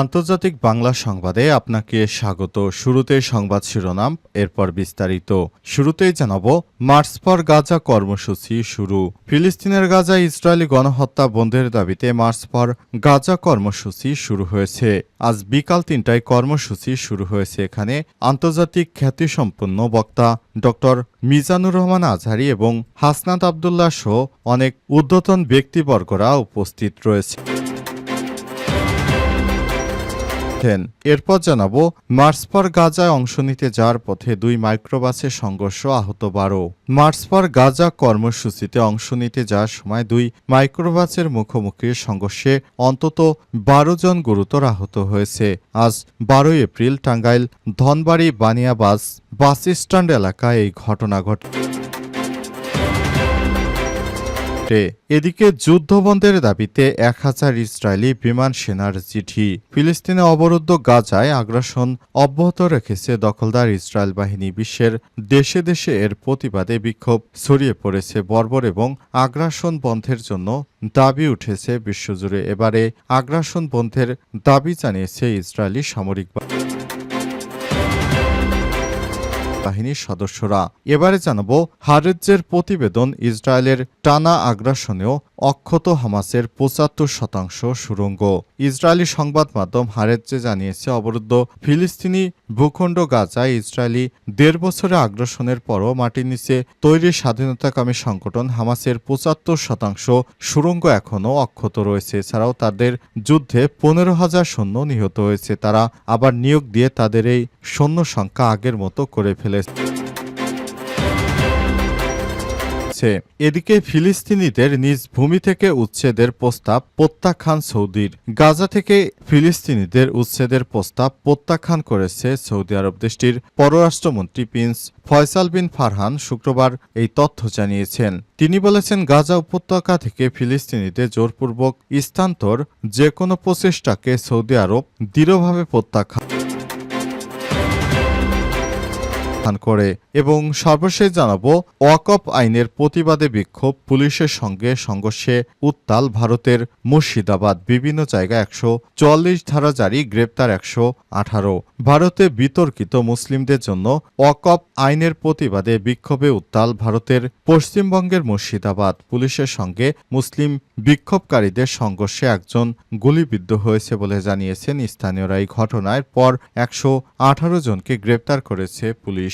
আন্তর্জাতিক বাংলা সংবাদে আপনাকে স্বাগত। শুরুতে সংবাদ শিরোনাম, এরপর বিস্তারিত। শুরুতেই জানাব, মার্চ পর গাজা কর্মসূচি শুরু। ফিলিস্তিনের গাজা ইসরায়েলি গণহত্যা বন্ধের দাবিতে মার্চ পর গাজা কর্মসূচি শুরু হয়েছে। আজ বিকাল তিনটায় কর্মসূচি শুরু হয়েছে এখানে আন্তর্জাতিক খ্যাতিসম্পন্ন বক্তা ডক্টর মিজানুর রহমান আজহারি এবং হাসনাত আবদুল্লাহ সহ অনেক ঊর্ধ্বতন ব্যক্তিবর্গরা উপস্থিত রয়েছে। আছেন এরপর জানাব মার্চ ফর গাজায় অংশ নিতে যাওয়ার পথে দুই মাইক্রোবাসের সংঘর্ষ আহত বারো। মার্চ ফর গাজা কর্মসূচিতে অংশ নিতে যাওয়ার সময় দুই মাইক্রোবাসের মুখোমুখি সংঘর্ষে অন্তত বারো জন গুরুতর আহত হয়েছে। আজ বারোই April Tangail Dhanbari Baniyabas bus stand এলাকায় এই ঘটনা ঘটে। ঘটে এদিকে যুদ্ধবন্ধের দাবিতে এক হাজার ইসরায়েলি বিমান সেনার চিঠি। ফিলিস্তিনে অবরুদ্ধ গাজায় আগ্রাসন অব্যাহত রেখেছে দখলদার ইসরায়েল বাহিনী। বিশ্বের দেশে দেশে এর প্রতিবাদে বিক্ষোভ ছড়িয়ে পড়েছে। বর্বর এবং আগ্রাসন বন্ধের জন্য দাবি উঠেছে বিশ্বজুড়ে। এবারে আগ্রাসন বন্ধের দাবি জানিয়েছে ইসরায়েলি সামরিক বাহিনী। বাহিনীর সদস্যরা। এবারে জানাব হারেজ্জের প্রতিবেদন ইসরায়েলের টানা আগ্রাসনেও অক্ষত হামাসের পঁচাত্তর শতাংশ সুরঙ্গ। ইসরায়েলি সংবাদ মাধ্যম হারেজ্জে জানিয়েছে, অবরুদ্ধ ফিলিস্তিনি ভূখণ্ড গাজায় ইসরায়েলি দেড় বছরের আগ্রাসনের পরও মাটির নিচে তৈরি স্বাধীনতাকামী সংগঠন হামাসের পঁচাত্তর শতাংশ সুরঙ্গ এখনও অক্ষত রয়েছে। এছাড়াও তাদের যুদ্ধে পনেরো হাজার সৈন্য নিহত হয়েছে। তারা আবার নিয়োগ দিয়ে তাদের এই সৈন্য সংখ্যা আগের মতো করে ফেলেছে। এদিকে ফিলিস্তিনিদের নিজ ভূমি থেকে উচ্ছেদের প্রস্তাব প্রত্যাখ্যান সৌদির। গাজা থেকে ফিলিস্তিনিদের উচ্ছেদের প্রস্তাব প্রত্যাখ্যান করেছে সৌদি আরব দেশটির পররাষ্ট্রমন্ত্রী প্রিন্স ফয়সাল বিন ফারহান শুক্রবার এই তথ্য জানিয়েছেন। তিনি বলেছেন, গাজা উপত্যকা থেকে ফিলিস্তিনিদের জোরপূর্বক স্থানান্তর যে কোনো প্রচেষ্টাকে সৌদি আরব দৃঢ়ভাবে প্রত্যাখ্যান প্রত্যাখ্যান করে এবং সর্বশেষ জানাব, ওয়াকফ আইনের প্রতিবাদে বিক্ষোভ পুলিশের সঙ্গে সংঘর্ষে উত্তাল ভারতের মুর্শিদাবাদ, বিভিন্ন জায়গায় একশো চুয়াল্লিশ ধারা জারি, গ্রেপ্তার একশো আঠারো। ভারতে বিতর্কিত মুসলিমদের জন্য ওয়াকফ আইনের প্রতিবাদে বিক্ষোভে উত্তাল ভারতের পশ্চিমবঙ্গের মুর্শিদাবাদ। পুলিশের সঙ্গে মুসলিম বিক্ষোভকারীদের সংঘর্ষে একজন গুলিবিদ্ধ হয়েছে বলে জানিয়েছেন স্থানীয়রা। এই ঘটনার পর একশো আঠারো জনকে গ্রেপ্তার করেছে পুলিশ।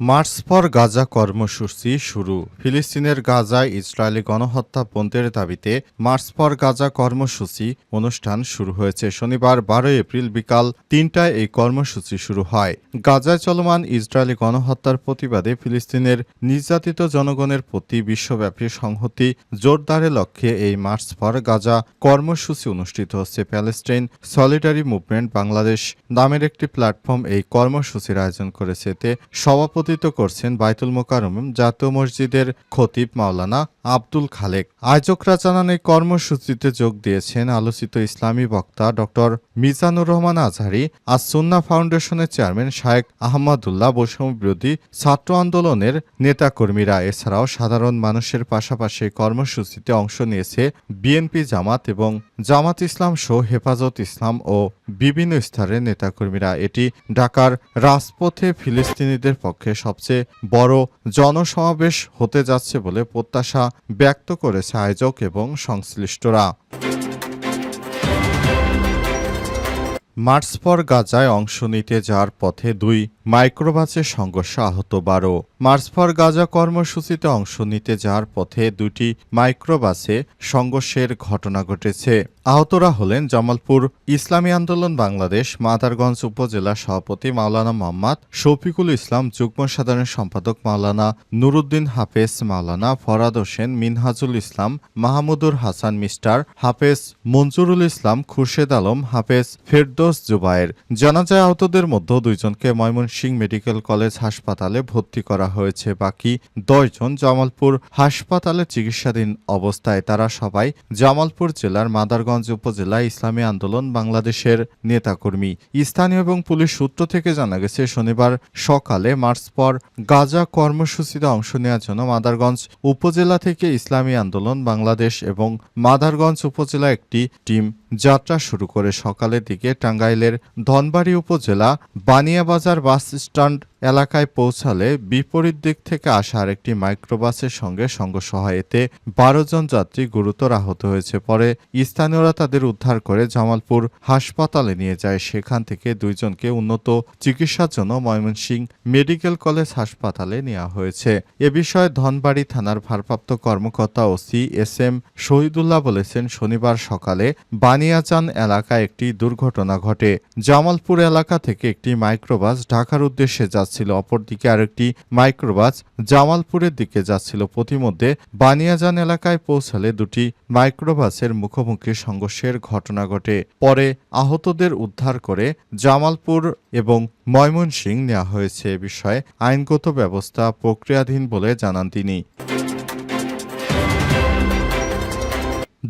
মার্চ ফর গাজা কর্মসূচি শুরু। ফিলিস্তিনের গাজায় ইসরায়েলি গণহত্যা বন্ধের দাবিতে মার্চ ফর গাজা কর্মসূচি অনুষ্ঠান শুরু হয়েছে। শনিবার বারোই এপ্রিল বিকাল তিনটায় এই কর্মসূচি শুরু হয়। গাজায় চলমান ইসরায়েলি গণহত্যার প্রতিবাদে ফিলিস্তিনের নির্যাতিত জনগণের প্রতি বিশ্বব্যাপী সংহতি জোরদারের লক্ষ্যে এই মার্চ ফর গাজা কর্মসূচি অনুষ্ঠিত হচ্ছে। প্যালেস্টাইন সলিডারি মুভমেন্ট বাংলাদেশ নামের একটি প্ল্যাটফর্ম এই কর্মসূচির আয়োজন করেছে। এতে সভাপতি সভাপতিত্ব করছেন বাইতুল মোকারম জাতীয় মসজিদের খতিব মাওলানা আব্দুল খালেক। আয়োজকরা জানান, এই কর্মসূচিতে যোগ দিয়েছেন আলোচিত ইসলামী বক্তা ডক্টর মিজানুর রহমান আজহারি আর সুন্না ফাউন্ডেশনের চেয়ারম্যান শায়েক আহমদুল্লাহ বৈষম্য বিরোধী ছাত্র আন্দোলনের নেতাকর্মীরা। এছাড়াও সাধারণ মানুষের পাশাপাশি কর্মসূচিতে অংশ নিয়েছে বিএনপি জামাত এবং জামাত ইসলাম সহ হেফাজত ইসলাম ও বিভিন্ন স্তরের নেতাকর্মীরা। এটি ঢাকার রাজপথে ফিলিস্তিনিদের পক্ষে সবচেয়ে বড় জনসমাবেশ হতে যাচ্ছে বলে প্রত্যাশা ব্যক্ত করেছে আয়োজক এবং সংশ্লিষ্টরা। মার্চ পর গাজায় অংশ নিতে যাওয়ার পথে দুই মাইক্রোবাসের সংঘর্ষে আহত বারো। মার্চ ফর গাজা কর্মসূচিতে অংশ নিতে যাওয়ার পথে দুটি মাইক্রোবাসে সংঘর্ষের ঘটনা ঘটেছে। আহতরা হলেন জামালপুর ইসলামী আন্দোলন বাংলাদেশ, মাদারগঞ্জ উপজেলা সভাপতি মাওলানা মোহাম্মদ শফিকুল ইসলাম, যুগ্ম সাধারণ সম্পাদক মাওলানা নুরুদ্দিন হাফেজ, মাওলানা ফরাদ হোসেন, মিনহাজুল ইসলাম, মাহমুদুর হাসান মিস্টার, হাফেজ মঞ্জুরুল ইসলাম, খুরশেদ আলম, হাফেজ ফেরদোস জুবায়ের। জানা যায়, আহতদের মধ্যে দুইজনকে ময়মনসিংহ মেডিকেল কলেজ হাসপাতালে ভর্তি করা হয়েছে। বাকি দশজন জামালপুর হাসপাতালে চিকিৎসাধীন অবস্থায়। তারা সবাই জামালপুর জেলার মাদারগঞ্জ উপজেলা ইসলামী আন্দোলন বাংলাদেশের নেতাকর্মী। স্থানীয় এবং পুলিশ সূত্র থেকে জানা গেছে, শনিবার সকালে মার্চ পর গাজা কর্মসূচিতে অংশ নেওয়ার জন্য মাদারগঞ্জ উপজেলা থেকে ইসলামী আন্দোলন বাংলাদেশ এবং মাদারগঞ্জ উপজেলা একটি টিম যাত্রা শুরু করে সকালের দিকে টাঙ্গাইলের ধনবাড়ি উপজেলা বানিয়াবাজার বাস স্ট্যান্ড এলাকায় পৌঁছালে বিপরীত দিক থেকে আসা আরেকটি মাইক্রোবাসের সঙ্গে সংঘর্ষ হয়। এতে বারো জন যাত্রী গুরুতর আহত হয়েছে। পরে স্থানীয়রা তাদের উদ্ধার করে জামালপুর হাসপাতালে নিয়ে যায়। সেখান থেকে দুইজনকে উন্নত চিকিৎসার জন্য ময়মনসিংহ মেডিকেল কলেজ হাসপাতালে নেওয়া হয়েছে। এ বিষয়ে ধনবাড়ি থানার ভারপ্রাপ্ত কর্মকর্তা ওসি এস এম শহীদুল্লাহ বলেছেন, শনিবার সকালে বানিয়াচান এলাকায় একটি দুর্ঘটনা ঘটে। জামালপুর এলাকা থেকে একটি মাইক্রোবাস ঢাকার উদ্দেশ্যে যাচ্ছিল। অপরদিকে আরেকটি মাইক্রোবাস জামালপুরের দিকে যাচ্ছিল। প্রতিমধ্যে বানিয়াজান এলাকায় পৌঁছালে দুটি মাইক্রোবাসের মুখোমুখি সংঘর্ষের ঘটনা ঘটে। পরে আহতদের উদ্ধার করে জামালপুর এবং ময়মনসিং নেওয়া হয়েছে। এ বিষয়ে আইনগত ব্যবস্থা প্রক্রিয়াধীন বলে জানান তিনি।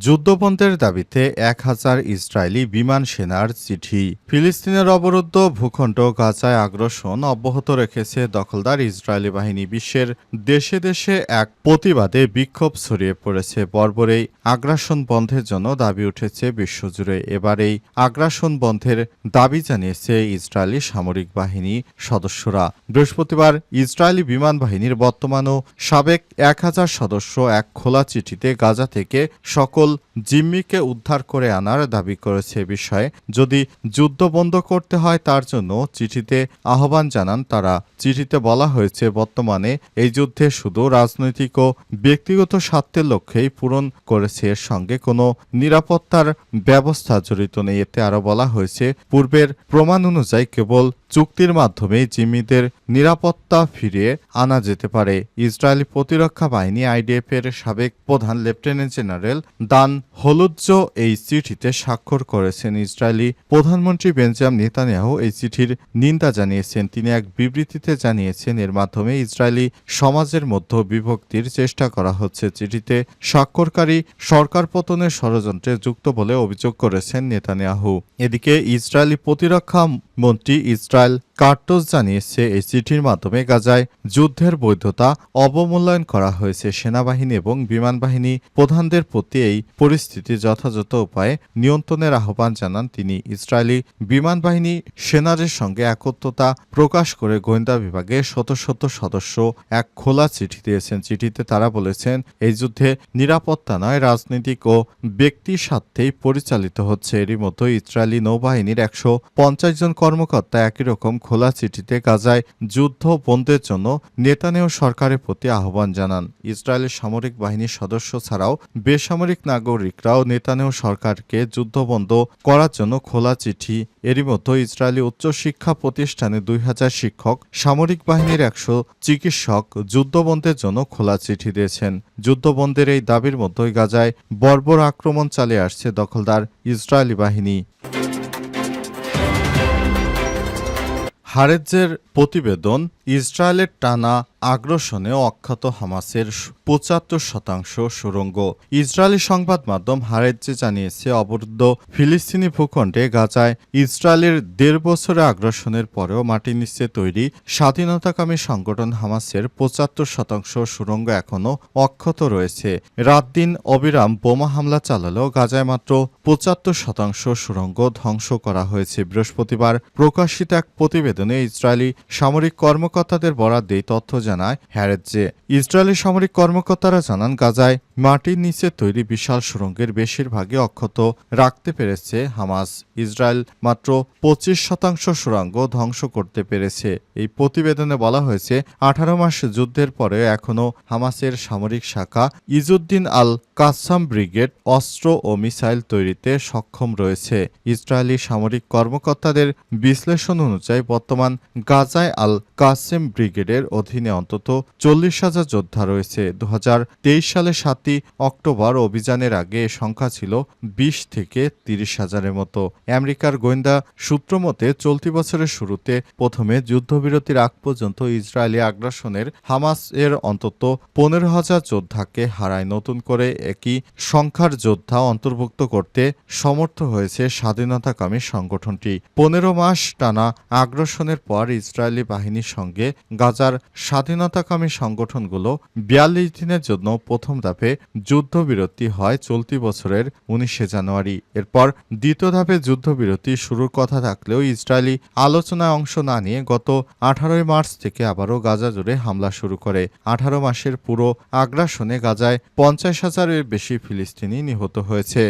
যুদ্ধবন্ধের দাবিতে এক হাজার ইসরায়েলি বিমান সেনার চিঠি। ফিলিস্তিনের অবরুদ্ধ ভূখণ্ড গাজায় আগ্রাসন অব্যাহত রেখেছে দখলদার ইসরায়েলি বাহিনী। বিশ্বের দেশে দেশে এক প্রতিবাদে বিক্ষোভ ছড়িয়ে পড়েছে। বর্বরেই আগ্রাসন বন্ধের জন্য দাবি উঠেছে বিশ্বজুড়ে। এবার এই আগ্রাসন বন্ধের দাবি জানিয়েছে ইসরায়েলি সামরিক বাহিনী সদস্যরা। বৃহস্পতিবার ইসরায়েলি বিমান বাহিনীর বর্তমান ও সাবেক এক হাজার সদস্য এক খোলা চিঠিতে গাজা থেকে সকল জিম্মিকে উদ্ধার করে আনার দাবি করেছে বিষয়ে। যদি যুদ্ধ বন্ধ করতে হয় তার জন্য চিঠিতে আহ্বান জানান তারা। চিঠিতে বলা হয়েছে, বর্তমানে এই যুদ্ধে শুধু রাজনৈতিক ও ব্যক্তিগত স্বার্থের লক্ষ্যেই পূরণ করেছে। এর সঙ্গে কোনো নিরাপত্তার ব্যবস্থা জড়িত নেই। এতে আরও বলা হয়েছে, পূর্বের প্রমাণ অনুযায়ী কেবল চুক্তির মাধ্যমে জিম্মিদের নিরাপত্তা ফিরিয়ে আনা যেতে পারে। ইসরায়েলি প্রতিরক্ষা বাহিনী আইডিএফ এর সাবেক প্রধান লেফটেন্যান্ট জেনারেল দান হলুজ্জ এই চিঠিতে স্বাক্ষর করেছেন। ইসরায়েলি প্রধানমন্ত্রী বেঞ্জাম নেতানিয়াহু এই চিঠির নিন্দা জানিয়েছেন। তিনি এক বিবৃতিতে জানিয়েছেন, এর মাধ্যমে ইসরায়েলি সমাজের মধ্যে বিভক্তির চেষ্টা করা হচ্ছে। চিঠিতে স্বাক্ষরকারী সরকার পতনের ষড়যন্ত্রে যুক্ত বলে অভিযোগ করেছেন নেতানিয়াহু। এদিকে ইসরায়েলি প্রতিরক্ষা মন্ত্রী ইসরায়েল espiritual কার্টোস জানিয়েছে, এই চিঠির মাধ্যমে গাজায় যুদ্ধের বৈধতা অবমূল্যায়ন করা হয়েছে সেনাবাহিনী এবং বিমান বাহিনী প্রধানদের প্রতি এই পরিস্থিতি যথাযথ উপায়ে নিয়ন্ত্রণের আহ্বান জানান তিনি। ইসরায়েলি বিমান বাহিনী সেনাদের সঙ্গে একত্রতা প্রকাশ করে গোয়েন্দা বিভাগে শত শত সদস্য এক খোলা চিঠি দিয়েছেন। চিঠিতে তারা বলেছেন, এই যুদ্ধে নিরাপত্তা নয়, রাজনৈতিক ও ব্যক্তি স্বার্থেই পরিচালিত হচ্ছে। এরই মতো ইসরায়েলি নৌবাহিনীর একশো পঞ্চাশ জন কর্মকর্তা একই রকম খোলা চিঠিতে গাজায় যুদ্ধ বন্ধের জন্য নেতানেও সরকারের প্রতি আহ্বান জানান। ইসরায়েলের সামরিক বাহিনীর সদস্য ছাড়াও বেসামরিক নাগরিকরাও নেতানেও সরকারকে যুদ্ধবন্ধ করার জন্য খোলা চিঠি। এরই মধ্যে ইসরায়েলি উচ্চশিক্ষা প্রতিষ্ঠানে দুই হাজার শিক্ষক, সামরিক বাহিনীর একশো চিকিৎসক যুদ্ধবন্ধের জন্য খোলা চিঠি দিয়েছেন। যুদ্ধবন্ধের এই দাবির মধ্যেই গাজায় বর্বর আক্রমণ চালিয়ে আসছে দখলদার ইসরায়েলি বাহিনী। হারেজের প্রতিবেদন ইসরায়েলের টানা আগ্রাসনে অক্ষত হামাসের পঁচাত্তর শতাংশ সুরঙ্গ। ইসরায়েলি সংবাদ মাধ্যম হারেজে জানিয়েছে, অবরুদ্ধ ফিলিস্তিনি ভূখণ্ডে গাজায় ইসরায়েলের দেড় বছরের আগ্রাসনের পরেও মাটির নিচে তৈরি স্বাধীনতাকামী সংগঠন হামাসের পঁচাত্তর শতাংশ সুরঙ্গ এখনও অক্ষত রয়েছে। রাত দিন অবিরাম বোমা হামলা চালালেও গাজায় মাত্র পঁচাত্তর শতাংশ সুরঙ্গ ধ্বংস করা হয়েছে। বৃহস্পতিবার প্রকাশিত এক প্রতিবেদনে ইসরায়েলি সামরিক কর্মকর্তা কর্মকর্তাদের বরাদ দিয়ে তথ্য জানায় হ্যারেজে ইসরায়েলি সামরিক কর্মকর্তারা জানান, গাজায় মাটির নিচে তৈরি বিশাল সুড়ঙ্গের বেশিরভাগই অক্ষত রাখতে পেরেছে হামাস। ইসরায়েল মাত্র পঁচিশ শতাংশ সুড়ঙ্গ ধ্বংস করতে পেরেছে। এই প্রতিবেদনে বলা হয়েছে, আঠারো মাস যুদ্ধের পরে এখনও হামাসের সামরিক শাখা ইজুদ্দিন আল কাসাম ব্রিগেড অস্ত্র ও মিসাইল তৈরিতে সক্ষম রয়েছে। ইসরায়েলি সামরিক কর্মকর্তাদের বিশ্লেষণ অনুযায়ী বর্তমান গাজায় আল কাসেম ব্রিগেডের অধীনে অন্তত চল্লিশ হাজার যোদ্ধা রয়েছে। দু সালে সাতই অক্টোবর অভিযানের আগে এ সংখ্যা ছিল বিশ থেকে তিরিশ হাজারের মতো। আমেরিকার গোয়েন্দা সূত্র মতে, চলতি বছরের শুরুতে প্রথমে যুদ্ধবিরতির আগ পর্যন্ত ইসরায়েলি আগ্রাসনের হামাস এর অন্তত পনেরো হাজার যোদ্ধাকে হারায়। নতুন করে একই সংখ্যার যোদ্ধা অন্তর্ভুক্ত করতে সমর্থ হয়েছে স্বাধীনতাকামী সংগঠনটি। পনেরো মাস টানা আগ্রাসনের পর ইসরায়েলি বাহিনীর সঙ্গে গাজার স্বাধীনতাকামী সংগঠনগুলো বিয়াল্লিশ দিনের জন্য প্রথম ধাপে যুদ্ধবিরতি হয় চলতি বছরের উনিশে জানুয়ারি। এরপর দ্বিতীয় ধাপে যুদ্ধবিরতি শুরুর কথা থাকলেও ইসরায়েলি আলোচনায় অংশ না নিয়ে গত আঠারোই মার্চ থেকে আবারও গাজা জুড়ে হামলা শুরু করে। আঠারো মাসের পুরো আগ্রাসনে গাজায় পঞ্চাশ হাজারের বেশি ফিলিস্তিনি নিহত হয়েছে।